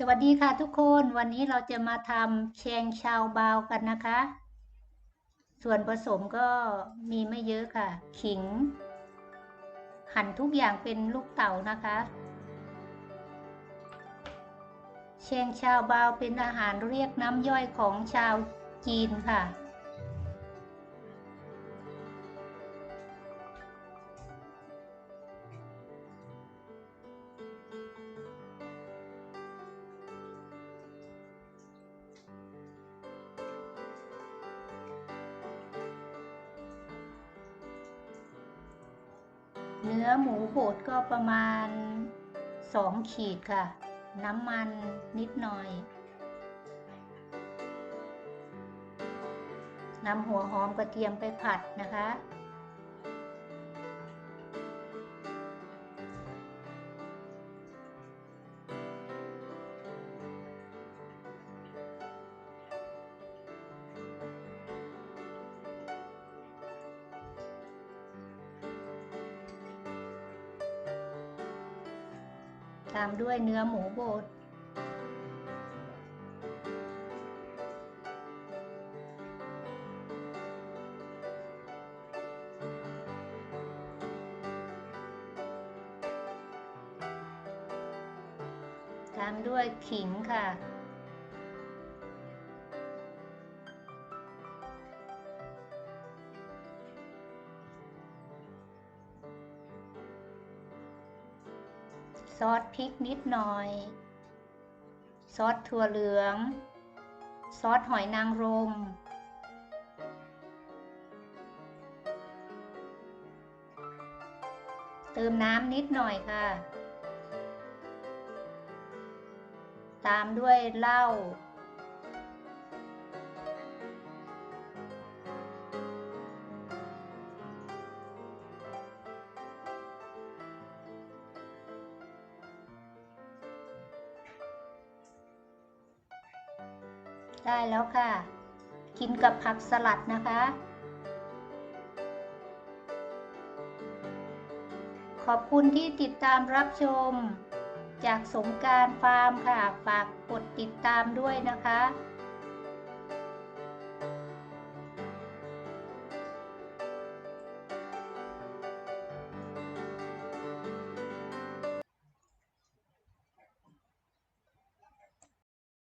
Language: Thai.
สวัสดีค่ะทุกคนวันนี้เราจะมาทำแชงชาวบาวกันนะคะ ส่วนผสมก็มีไม่เยอะค่ะ ขิง หั่นทุกอย่างเป็นลูกเต๋านะคะแชงชาวบาวเป็นอาหารเรียกน้ำย่อยของชาวจีนค่ะ เนื้อหมูบดก็ประมาณสองขีดค่ะ น้ำมันนิดหน่อยนำหัวหอมกระเทียมไปผัดนะคะ ตามด้วยเนื้อหมูบดตามด้วยขิงค่ะ ซอสพริกนิดหน่อย ซอสถั่วเหลือง ซอสหอยนางรม เติมน้ำนิดหน่อยค่ะ ตามด้วยเหล้า ได้แล้วค่ะ กินกับผักสลัดนะคะ ขอบคุณที่ติดตามรับชม จากสงการฟาร์มค่ะ ฝากกดติดตามด้วยนะคะ